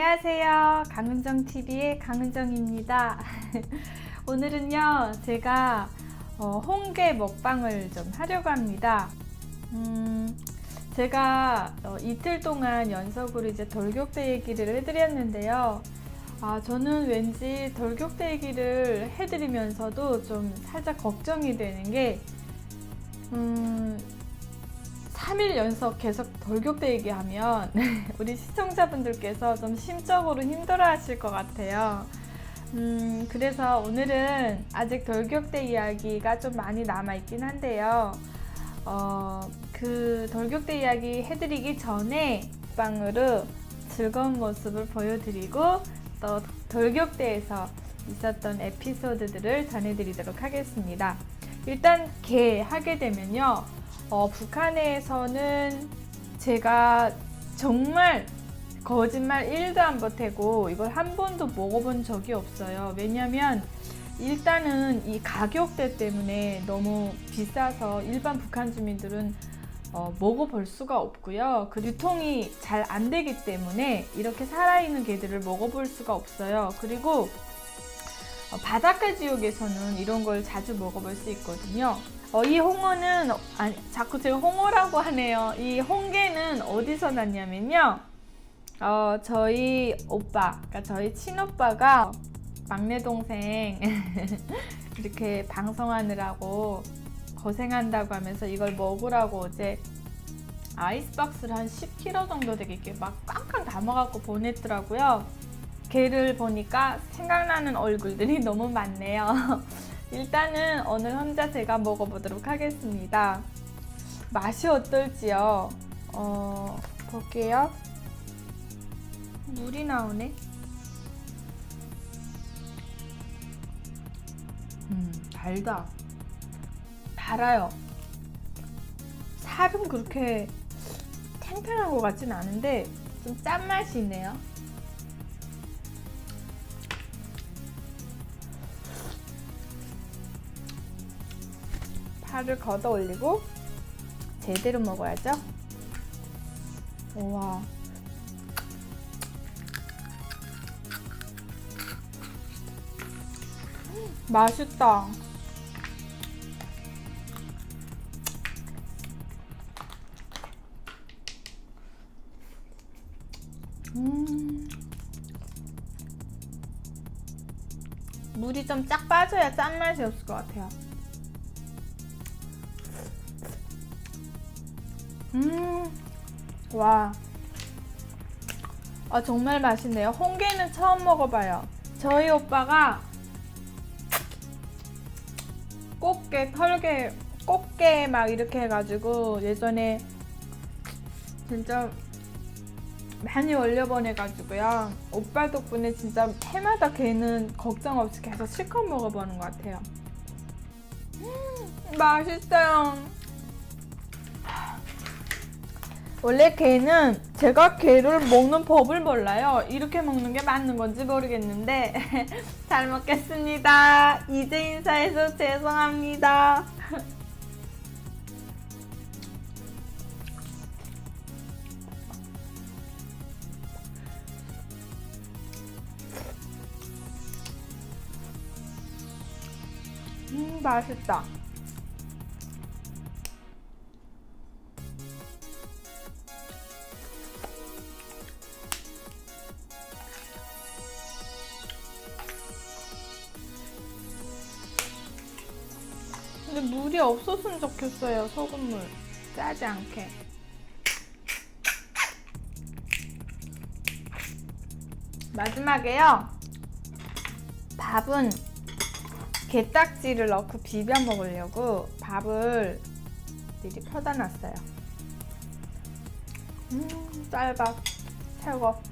안녕하세요. 강은정TV의 강은정입니다. 오늘은요, 제가 어, 홍게 먹방을 좀 하려고 합니다. 음, 제가 어, 이틀 동안 연속으로 이제 돌격대 얘기를 해드렸는데요. 아, 저는 왠지 돌격대 얘기를 해드리면서도 좀 살짝 걱정이 되는 게, 음, 3일 연속 계속 돌격대 얘기하면 우리 시청자분들께서 좀 심적으로 힘들어 하실 것 같아요. 음, 그래서 오늘은 아직 돌격대 이야기가 좀 많이 남아있긴 한데요. 어, 그 돌격대 이야기 해드리기 전에 방으로 즐거운 모습을 보여드리고 또 돌격대에서 있었던 에피소드들을 전해드리도록 하겠습니다. 일단 개 하게 되면요. 어, 북한에서는 제가 정말 거짓말 1도 안 보태고 이걸 한 번도 먹어본 적이 없어요. 왜냐면 일단은 이 가격대 때문에 너무 비싸서 일반 북한 주민들은 어, 먹어볼 수가 없고요. 그 유통이 잘 안 되기 때문에 이렇게 살아있는 개들을 먹어볼 수가 없어요. 그리고 어, 바닷가 지역에서는 이런 걸 자주 먹어볼 수 있거든요. 어, 이 홍어는 어, 아니 자꾸 제가 홍어라고 하네요. 이 홍게는 어디서 났냐면요. 어, 저희 오빠, 그러니까 저희 친오빠가 막내 동생 이렇게 방송하느라고 고생한다고 하면서 이걸 먹으라고 어제 아이스박스를 한 10kg 정도 되게 이렇게 막 꽝꽝 담아갖고 보냈더라고요. 걔를 보니까 생각나는 얼굴들이 너무 많네요. 일단은 오늘 혼자 제가 먹어보도록 하겠습니다. 맛이 어떨지요? 어, 볼게요. 물이 나오네. 음, 달다. 달아요. 살은 그렇게 탱탱한 것 같진 않은데 좀 짠맛이 있네요. 파를 걷어 올리고 제대로 먹어야죠. 우와. 음, 맛있다. 음. 물이 좀 쫙 빠져야 짠맛이 없을 것 같아요. 음, 와. 아, 정말 맛있네요. 홍게는 처음 먹어봐요. 저희 오빠가 꽃게, 털게, 꽃게 막 이렇게 해가지고 예전에 진짜 많이 올려보내가지고요. 오빠 덕분에 진짜 해마다 걔는 걱정 없이 계속 실컷 먹어보는 것 같아요. 음, 맛있어요. 원래 게는 제가 게를 먹는 법을 몰라요. 이렇게 먹는 게 맞는 건지 모르겠는데 잘 먹겠습니다. 이제 인사해서 죄송합니다. 음, 맛있다. 물이 없었으면 좋겠어요, 소금물. 짜지 않게. 마지막에요. 밥은 게딱지를 넣고 비벼 먹으려고 밥을 미리 퍼다 놨어요. 음, 쌀밥 최고.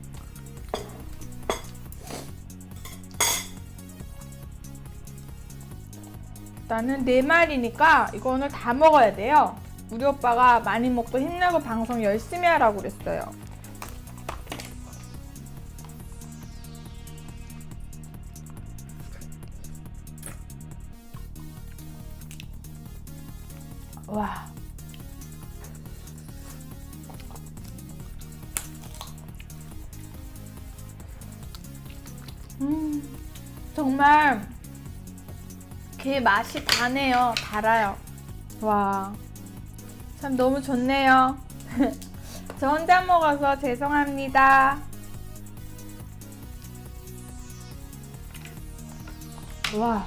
나는 네 마리니까 이거 오늘 다 먹어야 돼요. 우리 오빠가 많이 먹고 힘내고 방송 열심히 하라고 그랬어요. 와. 음, 정말 게 맛이 다네요. 달아요. 와, 참 너무 좋네요. 저 혼자 먹어서 죄송합니다. 와,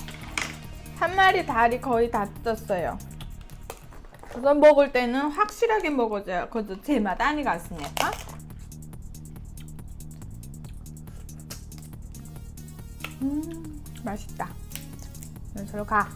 한 마리 달이 거의 다 떴어요. 우선 먹을 때는 확실하게 먹어줘야 그것도 제맛 아니겠습니까? 음, 맛있다. 저로 가.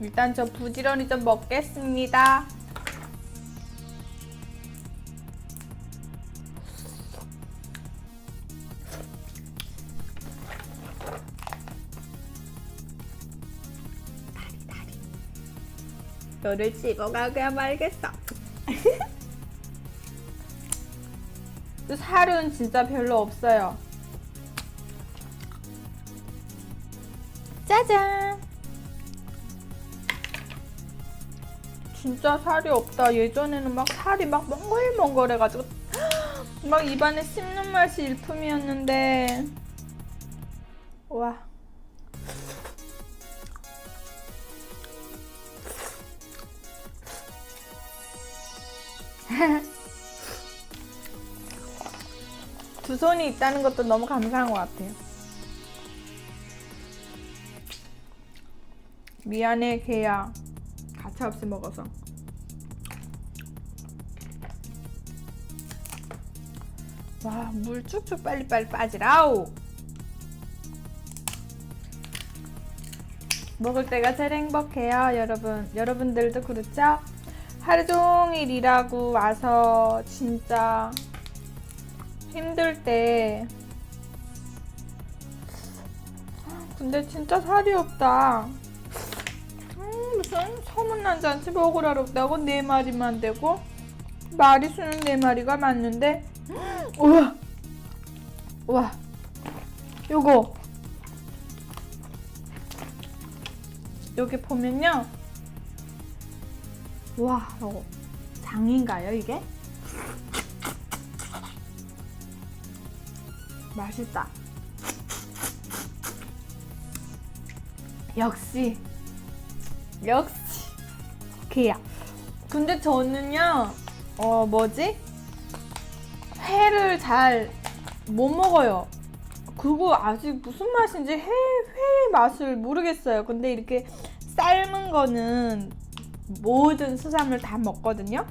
일단 저 부지런히 좀 먹겠습니다. 너를 씹어가게 말겠어. 살은 진짜 별로 없어요. 짜잔. 진짜 살이 없다. 예전에는 막 살이 막 멍글멍글해가지고 막 입안에 씹는 맛이 일품이었는데 와. 두 손이 있다는 것도 너무 감사한 것 같아요. 미안해, 개야. 가차 없이 먹어서. 와, 물 쭉쭉 빨리빨리 빠지라우. 먹을 때가 제일 행복해요, 여러분. 여러분들도 그렇죠? 하루 종일 일하고 와서 진짜 힘들 때. 근데 진짜 살이 없다. 무슨 소문난지 않지 먹으라고 없다고 네 마리만 되고 마리수는 네 마리가 맞는데. 우와! 우와! 요거. 여기 보면요 와 요거 장인가요 이게? 맛있다 역시 역시 개야. 근데 저는요, 어 뭐지? 회를 잘 못 먹어요. 그거 아직 무슨 맛인지 회, 회 맛을 모르겠어요. 근데 이렇게 삶은 거는 모든 수산물 다 먹거든요.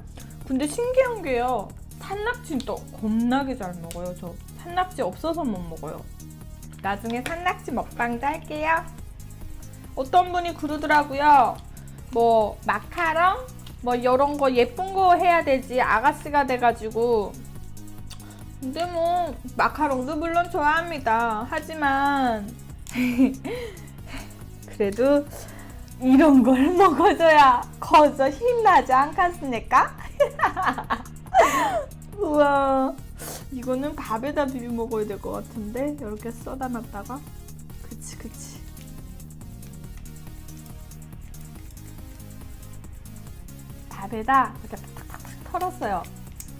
근데 신기한 게요. 산낙지는 또 겁나게 잘 먹어요. 저 산낙지 없어서 못 먹어요. 나중에 산낙지 먹방도 할게요. 어떤 분이 그러더라고요. 뭐 마카롱 뭐 이런 거 예쁜 거 해야 되지 아가씨가 돼가지고 근데 뭐 마카롱도 물론 좋아합니다. 하지만 그래도 이런 걸 먹어줘야 거저 힘나지 않겠습니까? 우와 이거는 밥에다 비벼 먹어야 될 것 같은데 이렇게 써다 놨다가 그치 그치 밥에다 이렇게 탁탁탁 털었어요.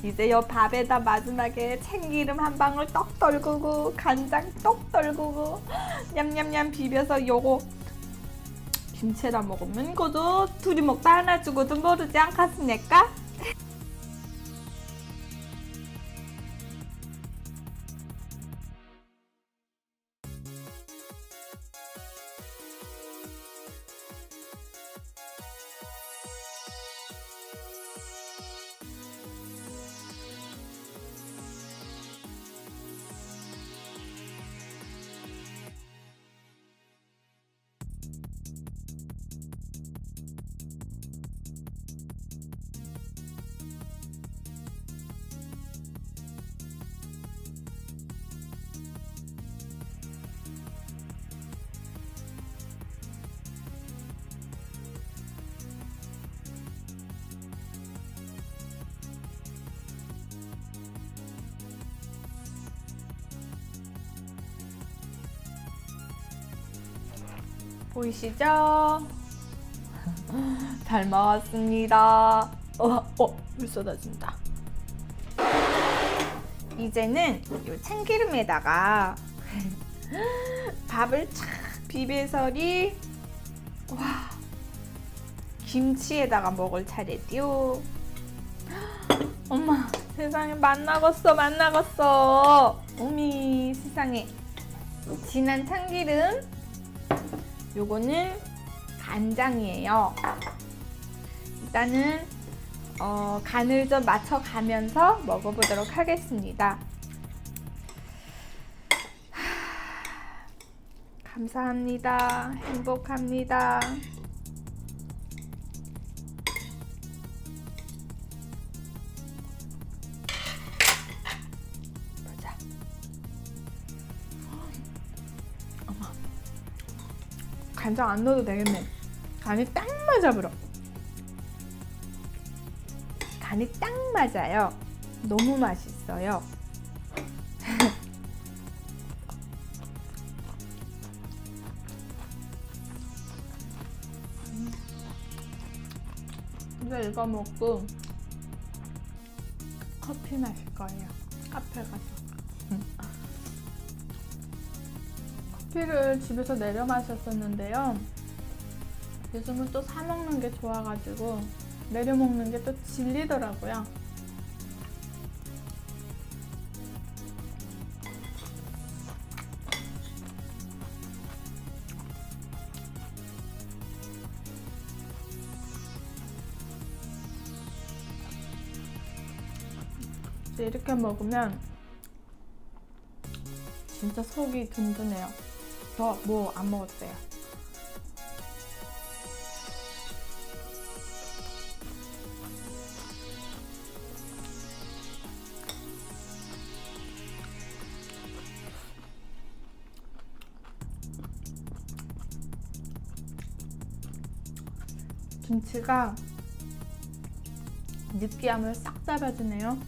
이제 요 밥에다 마지막에 참기름 한 방울 떡 떨구고 간장 떡 떨구고 냠냠냠 비벼서 요거 김치에다 먹으면 그도 둘이 먹다 하나 주고도 모르지 않겠습니까? 보이시죠? 잘 먹었습니다. 어, 어, 물 쏟아진다. 이제는 이 참기름에다가 밥을 착 비벼서리 와 김치에다가 먹을 차례디요. 엄마 세상에 맛나갔어 맛나갔어. 어미 세상에 진한 참기름 요거는 간장이에요. 일단은 어, 간을 좀 맞춰가면서 먹어보도록 하겠습니다. 하, 감사합니다. 행복합니다. 간장 안 넣어도 되겠네. 간이 딱 맞아 불어. 간이 딱 맞아요. 너무 맛있어요. 이제 이거 먹고 커피 마실 거예요. 카페 가서. 커피를 집에서 내려 마셨었는데요. 요즘은 또 사 먹는 게 좋아가지고 내려 먹는 게 또 질리더라고요. 이렇게 먹으면 진짜 속이 든든해요. 저 뭐 안 먹었대요. 김치가 느끼함을 싹 잡아주네요.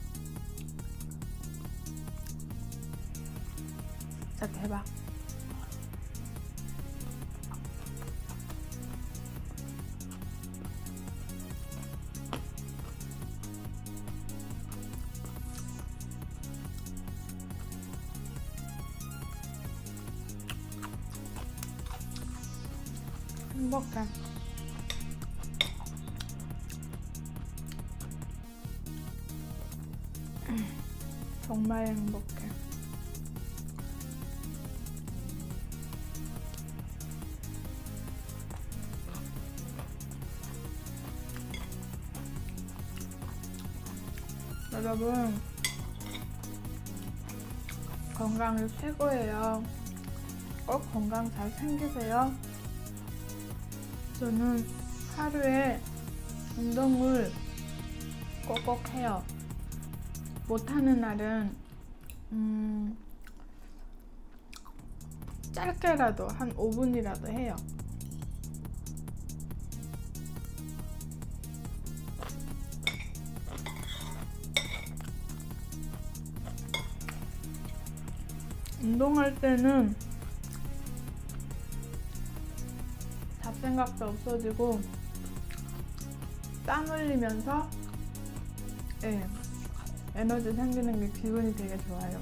진짜 대박. 행복해. 정말 행복해. 여러분, 건강이 최고예요. 꼭 건강 잘 챙기세요. 저는 하루에 운동을 꼭꼭 해요. 못하는 날은 음, 짧게라도 한 5분이라도 해요. 운동할 때는 잡생각도 없어지고 땀 흘리면서 예, 에너지 생기는 게 기분이 되게 좋아요.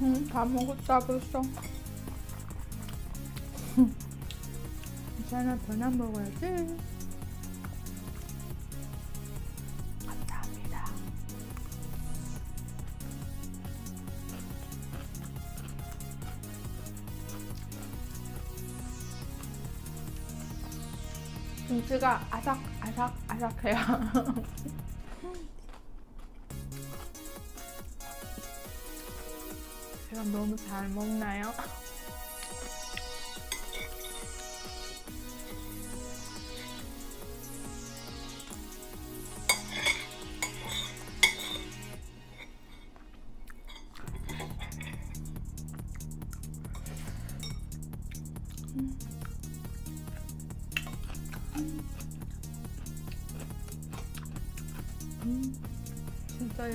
응, 다 먹었다 벌써. 이제는 변화 먹어야지. 감사합니다. 김치가 아삭 아삭 아삭해요. 제가 너무 잘 먹나요?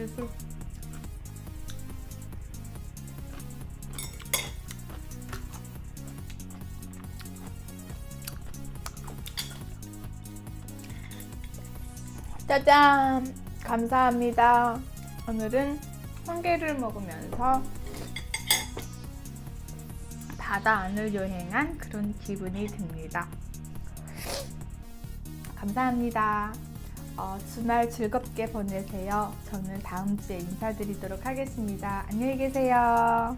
예술. 짜잔! 감사합니다. 오늘은 홍게를 먹으면서 바다 안을 여행한 그런 기분이 듭니다. 감사합니다. 어, 주말 즐겁게 보내세요. 저는 다음 주에 인사드리도록 하겠습니다. 안녕히 계세요.